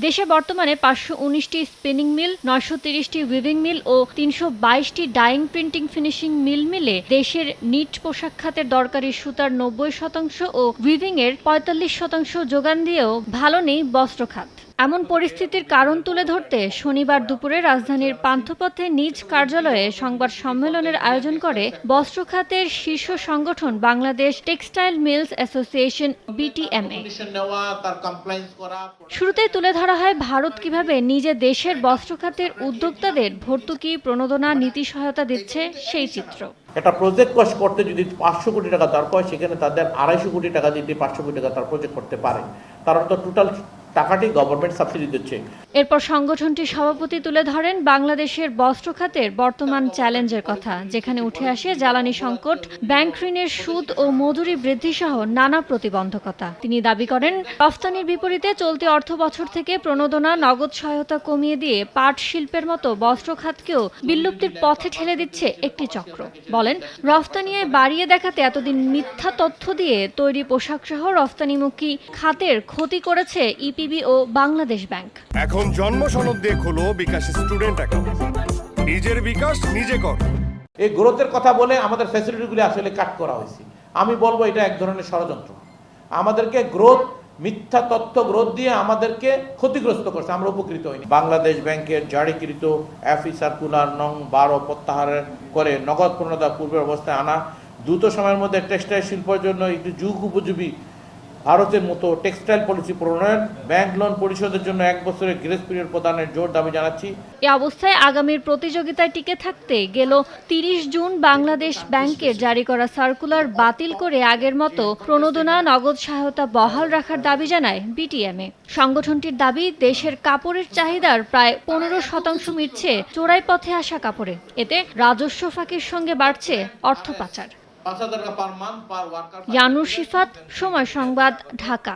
দেশে বর্তমানে পাঁচশো উনিশটি স্পিনিং মিল নয়শো তিরিশটি উইভিং মিল ও তিনশো বাইশটি ডাইং প্রিন্টিং ফিনিশিং মিল মিলে দেশের নিট পোশাক খাতের দরকারি সুতার নব্বই শতাংশ ও উইভিং এর পঁয়তাল্লিশ শতাংশ যোগান দিয়েও ভালো নেই বস্ত্র খাত এমন পরিস্থিতির কারণ তুলে ধরতে শনিবার দুপুরে রাজধানীর পান্থপথে নিজ কার্যালয়ে সংবাদ সম্মেলনের আয়োজন করে বস্ত্র খাতের শীর্ষ সংগঠন Bangladesh textile mills association, BTMA. শুরুতেই তুলে ধরা হয় ভারত কীভাবে নিজে দেশের বস্ত্র খাতের উদ্যোক্তাদের ভর্তুকি, প্রণোদনা, নীতি সহায়তা দিচ্ছে সেই চিত্র। একটা প্রজেক্ট কস্ট করতে যদি পাঁচশো কোটি টাকা দরকার সেখানে তাদের আড়াইশো কোটি টাকা দিতে পাঁচশো কোটি টাকা তার প্রজেক্ট করতে পারে। তারা তো টোটাল টাকাটি গভর্নমেন্ট সাবসিডি দিচ্ছে। এরপর সংগঠনটির সভাপতি তুলে ধরেন বাংলাদেশের বস্ত্র খাতের বর্তমান চ্যালেঞ্জের কথা, যেখানে উঠে আসে জ্বালানি সংকট, ব্যাংক ঋণের সুদ ও মজুরি বৃদ্ধি সহ নানা প্রতিবন্ধকতা। তিনি দাবি করেন, রফতানির বিপরীতে চলতি অর্থ বছর থেকে প্রণোদনা, নগদ সহায়তা কমিয়ে দিয়ে পাট শিল্পের মতো বস্ত্র খাতকেও বিলুপ্তির পথে ঠেলে দিচ্ছে একটি চক্র। বলেন রফতানি আয় বাড়িয়ে দেখাতে এতদিন মিথ্যা তথ্য দিয়ে তৈরি পোশাক সহ রফতানিমুখী খাতের ক্ষতি করেছে ইপিবি ও বাংলাদেশ ব্যাংক। এখন জন্ম সনদ দিয়ে খোলো বিকাশ স্টুডেন্ট অ্যাকাউন্ট। নিজের বিকাশ নিজে কর। এই গ্রোথের কথা বলে আমাদের ফ্যাসিলিটিগুলি আসলে কাট করা হয়েছে। আমি বলব এটা এক ধরনের ষড়যন্ত্র। আমাদেরকে গ্রোথ মিথ্যা তথ্য গ্রোথ দিয়ে আমাদেরকে ক্ষতিগ্রস্ত করছে। আমরা উপকৃত হইনি। বাংলাদেশ ব্যাংকের জারিকৃত এফি সার্কুলার নং বারো প্রত্যাহার করে নগদ প্রণোদা পূর্বের অবস্থায় আনা দ্রুত সময়ের মধ্যে টেক্সটাইল শিল্পের জন্য একটি যুগ উপযোগী ভারতের মতো টেক্সটাইল পলিসি প্রণয়ন, ব্যাংক লোন পরিশোধের জন্য এক বছরের গ্রেস পিরিয়ড প্রদানের জোর দাবি জানাচ্ছি। এ অবস্থায় আগামীর প্রতিযোগিতায় টিকে থাকতে গেল তিরিশ জুন বাংলাদেশ ব্যাংকের জারি করা সার্কুলার বাতিল করে আগের মতো প্রণোদনা, নগদ সহায়তা বহাল রাখার দাবি জানায় বিটিএমএ সংগঠনটির দাবি, দেশের কাপড়ের চাহিদার প্রায় পনেরো শতাংশ মিটছে চোরাই পথে আসা কাপড়ে। এতে রাজস্ব ফাঁকির সঙ্গে বাড়ছে অর্থ পাচার। ইয়ানুর শিফাত সময় সংবাদ ঢাকা।